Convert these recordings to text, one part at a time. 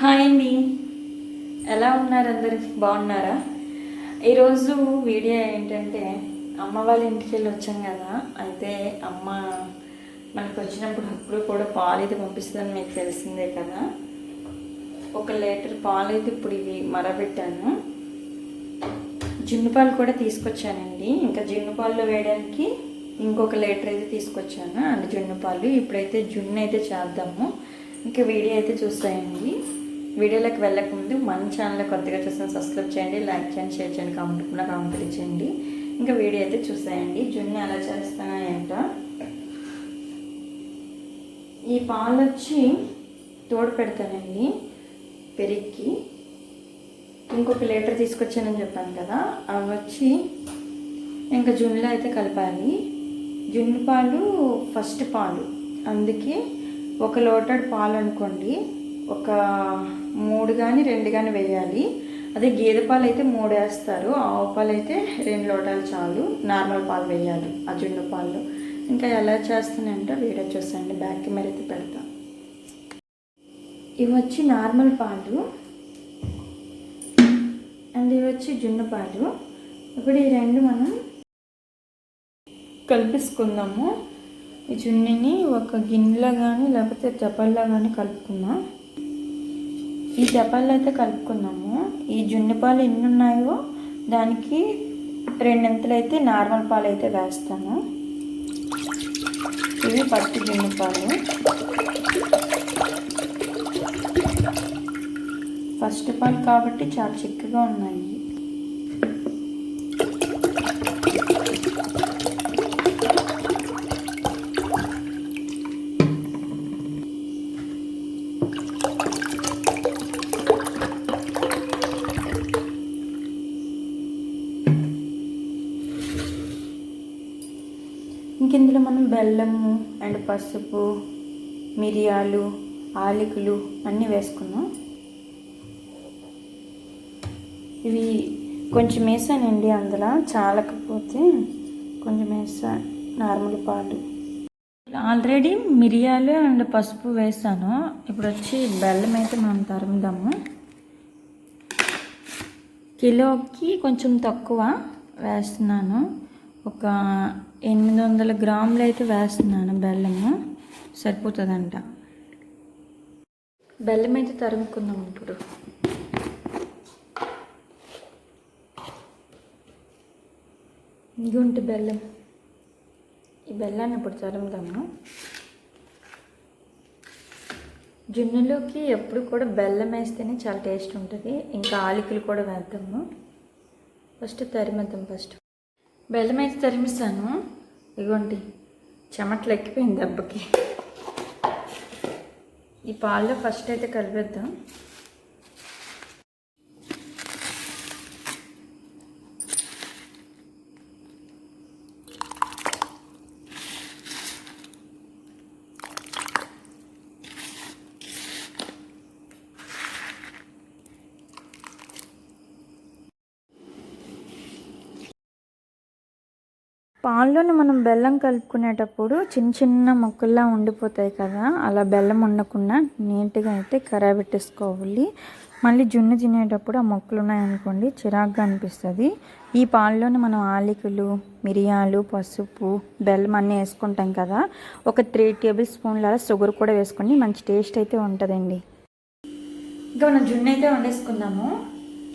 Hi అండి. ఎలా ఉన్నారు అందరు? బాగున్నారా? ఈరోజు వీడియో ఏంటంటే అమ్మ వాళ్ళ ఇంటికి వెళ్ళి వచ్చాం కదా. అయితే అమ్మ మనకు వచ్చినప్పుడు అప్పుడు కూడా పాలు అయితే పంపిస్తుందని మీకు తెలిసిందే కదా. ఒక లీటర్ పాలు అయితే ఇప్పుడు ఇవి మరబెట్టాను. జున్ను పాలు కూడా తీసుకొచ్చానండి. ఇంకా జున్ను పాలు వేయడానికి ఇంకొక లీటర్ అయితే తీసుకొచ్చాను. అండ్ జున్ను పాలు ఇప్పుడైతే జున్ను అయితే చేద్దాము. ఇంకా వీడియో అయితే చూస్తాయండి వీడియోలోకి వెళ్ళక ముందు మన ఛానల్ కొత్తగా చూసిన సబ్స్క్రైబ్ చేయండి లైక్ చేయండి షేర్ చేయండి కామెంట్ కూడా కామెంట్ ఇచ్చేయండి. ఇంకా వీడియో అయితే చూసేయండి. జున్ను ఎలా చేస్తానా ఈ పాలు వచ్చి తోడు పెడతానండి. పెరిగి ఇంకొక లీటర్ తీసుకొచ్చానని చెప్పాను కదా అవి వచ్చి ఇంకా జున్నులో అయితే కలపాలి. జున్ను పాలు ఫస్ట్ పాలు. అందుకే ఒక లోటెడ్ పాలు అనుకోండి ఒక మూడు కానీ రెండు కానీ వేయాలి. అదే గేదె పాలు అయితే మూడు వేస్తారు ఆవు పాలు అయితే రెండు లోటాలు చాలు. నార్మల్ పాలు వేయాలి ఆ జున్ను పాలు ఇంకా ఎలా చేస్తానంటే వీడియో చూసండి బ్యాక్ కెమెరా అయితే పెడతా. ఇవి వచ్చి నార్మల్ పాలు. అండ్ ఇవి వచ్చి జున్ను పాలు. ఇప్పుడు ఈ రెండు మనం కలిపేసుకుందాము. ఈ జున్నుని ఒక గిన్నెలో కానీ లేకపోతే చపల్లో కానీ కలుపుకుందాం. ఈ చపాల్లో అయితే కలుపుకున్నాము ఈ జున్ను పాలు ఎన్ని ఉన్నాయో దానికి రెండింతలు అయితే నార్మల్ పాలు అయితే వేస్తాను. ఇవి పచ్చి జున్ను పాలు. ఫస్ట్ పాలు కాబట్టి చాలా చిక్కగా ఉన్నాయి. ఇంకెందులో మనం బెల్లము అండ్ పసుపు మిరియాలు ఆలికలు అన్నీ వేసుకున్నాం ఇవి కొంచెం వేసానండి అందులో. చాలకపోతే కొంచెం వేసా నార్మల్ పాలు ఆల్రెడీ మిరియాలు అండ్ పసుపు వేసాను. ఇప్పుడు వచ్చి బెల్లం అయితే మనం తరుముదాము. కిలోకి కొంచెం తక్కువ వేస్తున్నాను. ఒక ఎనిమిది వందల గ్రాములు అయితే వేస్తున్నాను బెల్లము. సరిపోతుందంట. బెల్లం అయితే తరుముకుందాం ఇప్పుడు. ఇగుంటి బెల్లం. ఈ బెల్లాన్ని ఇప్పుడు తరుముదాము. జున్నులోకి ఎప్పుడు కూడా బెల్లం వేస్తేనే చాలా టేస్ట్ ఉంటుంది. ఇంకా ఆలికలు కూడా వేద్దాము. ఫస్ట్ తరిమద్దాం ఫస్ట్. బెల్లం అయితే తరిమిస్తాను. ఇగోండి చెమట్లు ఎక్కిపోయింది దెబ్బకి. ఈ పాల్లో ఫస్ట్ అయితే కలిపేద్దాం. పాల్లోని మనం బెల్లం కలుపుకునేటప్పుడు చిన్న చిన్న మొక్కల్లా ఉండిపోతాయి కదా అలా బెల్లం ఉండకుండా నీట్గా అయితే కరాబెట్టేసుకోవాలి మళ్ళీ జున్ను తినేటప్పుడు ఆ మొక్కలు ఉన్నాయనుకోండి చిరాగ్గా అనిపిస్తుంది. ఈ పాల్లోని మనం ఆలికలు మిరియాలు పసుపు బెల్లం అన్నీ వేసుకుంటాం కదా ఒక త్రీ టేబుల్ స్పూన్ల షుగర్ కూడా వేసుకొని మంచి టేస్ట్ అయితే ఉంటుందండి. ఇంకా మనం జున్ను అయితే వండేసుకుందాము.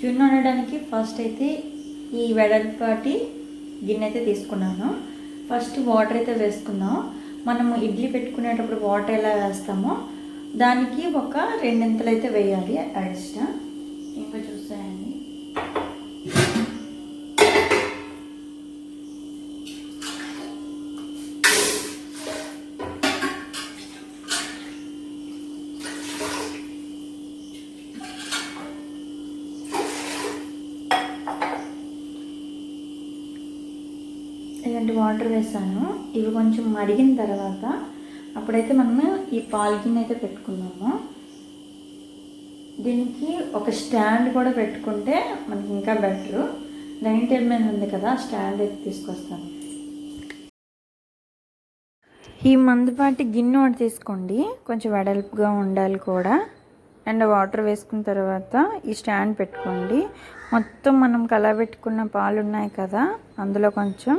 జున్ను వండడానికి ఫస్ట్ అయితే ఈ వెడల్పాటి గిన్నె అయితే తీసుకున్నాను. ఫస్ట్ వాటర్ అయితే వేసుకుందాం. మనము ఇడ్లీ పెట్టుకునేటప్పుడు వాటర్ ఎలా వేస్తామో దానికి ఒక రెండింతలు అయితే వేయాలి అడిషన్ ఇంకా చూసాయండి ఇలాంటి వాటర్ వేసాను. ఇవి కొంచెం మరిగిన తర్వాత అప్పుడైతే మనము ఈ పాలు గిన్నె అయితే పెట్టుకున్నాము దీనికి ఒక స్టాండ్ కూడా పెట్టుకుంటే మనకి ఇంకా బెటరు. డైనింగ్ టేబుల్ మీద ఉంది కదా స్టాండ్ అయితే తీసుకొస్తాను. ఈ మందుపాటి గిన్నె ఒకటి తీసుకోండి. కొంచెం వెడల్పుగా ఉండాలి కూడా. అండ్ వాటర్ వేసుకున్న తర్వాత ఈ స్టాండ్ పెట్టుకోండి. మొత్తం మనం కలబెట్టుకున్న పాలు ఉన్నాయి కదా అందులో కొంచెం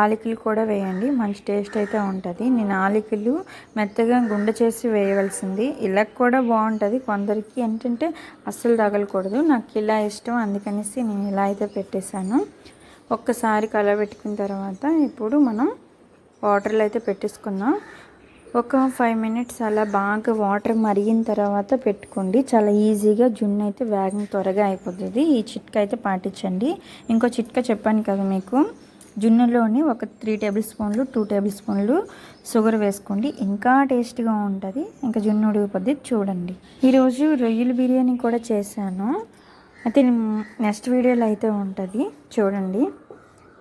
ఆలికలు కూడా వేయండి. మంచి టేస్ట్ అయితే ఉంటుంది. నేను ఆలికలు మెత్తగా గుండె చేసి వేయవలసింది. ఇలా కూడా బాగుంటుంది. కొందరికి ఏంటంటే అస్సలు తగలకూడదు. నాకు ఇలా ఇష్టం. అందుకనేసి నేను ఇలా అయితే పెట్టేశాను. ఒక్కసారి కలబెట్టుకున్న తర్వాత ఇప్పుడు మనం వాటర్లో అయితే పెట్టేసుకుందాం. ఒక ఫైవ్ మినిట్స్ అలా బాగా వాటర్ మరిగిన తర్వాత పెట్టుకోండి. చాలా ఈజీగా జున్ను అయితే వేగం త్వరగా అయిపోతుంది. ఈ చిట్కా అయితే పాటించండి. ఇంకో చిట్కా చెప్పాను కదా మీకు. జున్నులోని ఒక త్రీ టేబుల్ స్పూన్లు టూ టేబుల్ స్పూన్లు షుగర్ వేసుకోండి. ఇంకా టేస్ట్గా ఉంటుంది. ఇంకా జున్ను ఉడిగిపోద్ది చూడండి. ఈరోజు రొయ్యల బిర్యానీ కూడా చేశాను. అయితే నెక్స్ట్ వీడియోలో అయితే ఉంటుంది. చూడండి.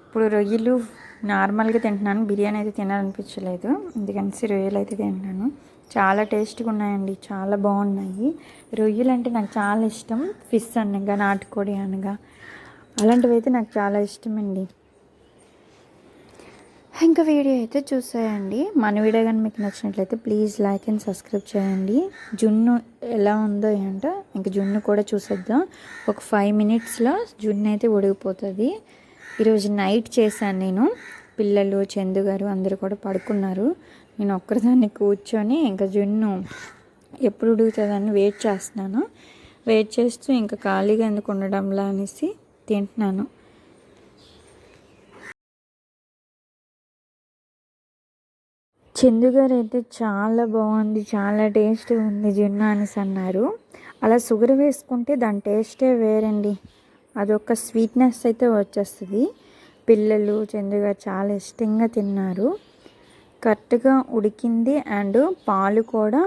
ఇప్పుడు రొయ్యలు నార్మల్గా తింటున్నాను. బిర్యానీ అయితే తినాలనిపించలేదు. ఎందుకంటే రొయ్యలు అయితే తింటున్నాను. చాలా టేస్ట్గా ఉన్నాయండి. చాలా బాగున్నాయి. రొయ్యలు అంటే నాకు చాలా ఇష్టం. ఫిష్ అనగా నాటుకోడి అనగా అలాంటివి అయితే నాకు చాలా ఇష్టం అండి ఇంకా వీడియో అయితే చూసేయండి. మన వీడియో కానీ మీకు నచ్చినట్లయితే ప్లీజ్ లైక్ అండ్ సబ్స్క్రైబ్ చేయండి. జున్ను ఎలా ఉందో ఏంటో ఇంకా జున్ను కూడా చూసేద్దాం. ఒక ఫైవ్ మినిట్స్లో జున్ను అయితే ఉడిగిపోతుంది ఈరోజు నైట్ చేశాను నేను. పిల్లలు చందు గారు అందరూ కూడా పడుకున్నారు. నేను ఒక్కరిదాన్ని కూర్చొని ఇంకా జున్ను ఎప్పుడు ఉడుగుతుందని వెయిట్ చేస్తున్నాను. వెయిట్ చేస్తూ ఇంకా ఖాళీగా ఎందుకు ఉండడంలా అనేసి తింటున్నాను. చందు గారు అయితే చాలా బాగుంది చాలా టేస్ట్గా ఉంది జున్ను అనేసి అన్నారు. అలా షుగర్ వేసుకుంటే దాని టేస్టే వేరండి. అదొక స్వీట్నెస్ అయితే వచ్చేస్తుంది. పిల్లలు చందు గారు చాలా ఇష్టంగా తిన్నారు. కరెక్ట్గా ఉడికింది అండ్ పాలు కూడా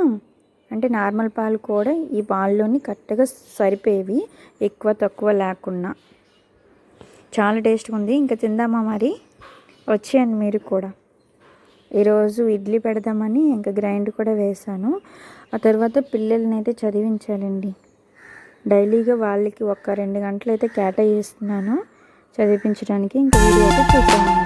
అంటే నార్మల్ పాలు కూడా ఈ పాల్లోని కరెక్ట్గా సరిపోయేవి ఎక్కువ తక్కువ లేకుండా చాలా టేస్ట్గా ఉంది. ఇంకా తిందామా మరి? వచ్చేయండి మీరు కూడా. ఈరోజు ఇడ్లీ పెడదామని ఇంకా గ్రైండ్ కూడా వేసాను ఆ తర్వాత పిల్లల్ని అయితే చదివించాలండి. డైలీగా వాళ్ళకి ఒక రెండు గంటలు అయితే కేటాయిస్తున్నాను. చదివించడానికి ఇంకా వీడియో అయితే చూసాను